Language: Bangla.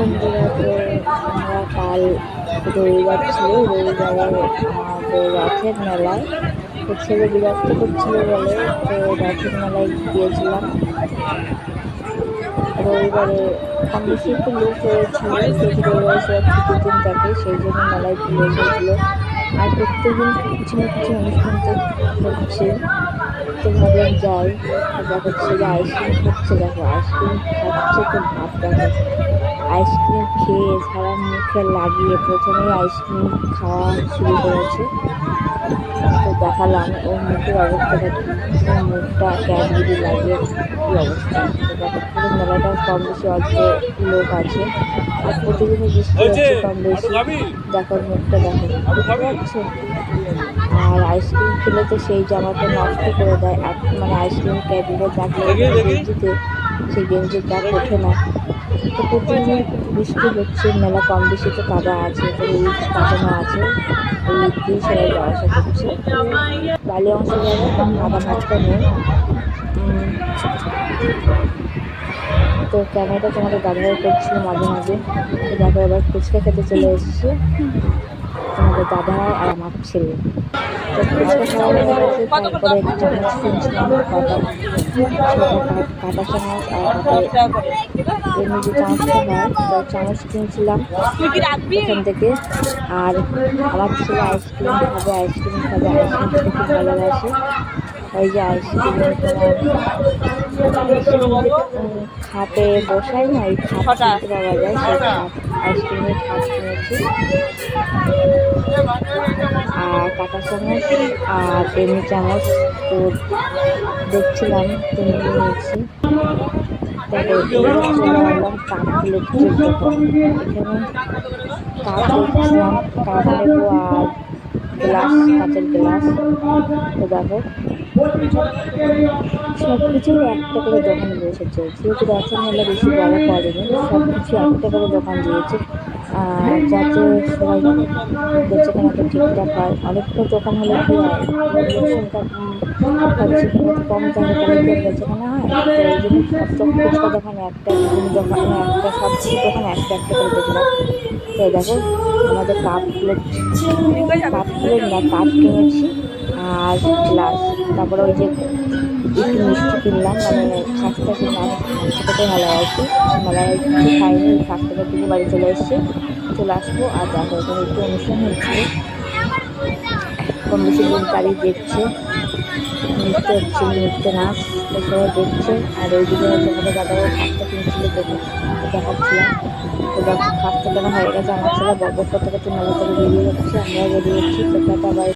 বন্ধুরা তো আমরা কাল রবিবার ছিল রবিবারে আমাদের রথের মেলায় তো ছেলে বিরক্ত করছিল বলে তো রথের মেলায় গিয়েছিলাম রবিবারে কম বেশি একটু লোক হয়েছিল যেহেতু রবিবারে সব ছুটির দিন থাকে সেই জন্য মেলায় একটু লোক আর প্রত্যেকদিন কিছু না কিছু অনুষ্ঠান তো হচ্ছে তো ভাবলাম যাই দেখো ছেলে আইসক্রিম খাচ্ছে দেখো আইসক্রিম খাচ্ছে তো ভাব দেখো আইসক্রিম খেয়ে সারা মুখে লাগিয়ে প্রথমেই আইসক্রিম খাওয়া শুরু করেছে। তো দেখালাম ওর মুখের অবস্থাটা কি ওর মুখটা ক্যাডবেরি লাগিয়ে কী অবস্থা। পুরো মেলাটা কম বেশি অল্প লোক আছে। আর প্রতিদিনই বৃষ্টি হচ্ছে কম বেশি। দেখো মুখটা দেখো। আর আইসক্রিম খেলে তো সেই জামাটা নষ্ট করে দেয়। মানে আইসক্রিম ক্যাডবেরি দাগ গেঞ্জিতে সেই গেঞ্জির দাগ ওঠে না। তো বৃষ্টি হচ্ছে, মেলা কম বেশি তো কাদা আছে, তো ইট কাটানো আছে ওই ইট দিয়ে সবাই যাওয়া আসা করছে। বালি অংশ যাবে কাদা মাছটা নেই তো ক্যামেরাটা তোমাদের ব্যবহার করছিল মাঝে মাঝে। তো দেখো এবার ফুচকা খেতে চলে এসেছে। তোমাদের দাদা আর আমার ছেলে। তো ফুচকা খাওয়া গেছে তারপরে এক চামচ কিনছিলাম কাটা কাটা আর থেকে আমার ছেলে আইসক্রিম খাবে আইসক্রিম খাবে আইসক্রিম খেতে খুব ভালোবাসে। ওই যে আইসক্রিম খাপে বসাই না ওই কিনতে পাওয়া যায় সেই আইসক্রিমের খাপ কিনেছি আর কাঁটা চামচ আর এমনি চামচ তো দেখছিলাম তো নিয়ে নিয়েছি। তারপর এবার চলে এলাম কাপ এখানে। কাপ দেখছিলাম কাপ নেব আর গ্লাস কাঁচের গ্লাস। তো দেখো সব একটা করে দোকান বসেছে যেহেতু রথের মেলা বেশি বড় করেনি সব কিছু একটা করে দোকান দিয়েছে। যাতে সবাই বেচাকেনাটা ঠিকঠাক হয়, অনেকটা দোকান হলে কী কম দামে করে কি আর বেচাকেনা হয় এই জন্য সব ফুচকা দোকানে একটা দোকানে একটা সব কিছু দোকানে একটা একটা করে দেখলাম, তো দেখো আমাদের কাপ প্লেট কাপ প্লেট না, কাপ কিনেছি, আর গ্লাস, তারপরে ওই যে একটু মিষ্টি কিনলাম মানে খাস্তা কিনলাম খাস্তা খেতে ভালোবাসি কিছু খাইনি বাড়ি চলে এসেছি। চলে আসব আর একটু অনুষ্ঠান হচ্ছিল কম বেশি দিন তারিখ দেখছে। নৃত্য হচ্ছে, নৃত্য নাচ তো সবাই দেখছে। আর ওইদিকে তোমাদের দাদাও কিনছিল দেখে দেখাচ্ছিলাম। তো দেখো হয়ে গেছে আমার ছেলে বরবর করতে করতে মেলা থেকে বেরিয়ে যাচ্ছে। আমরাও বেরিয়ে যাচ্ছি।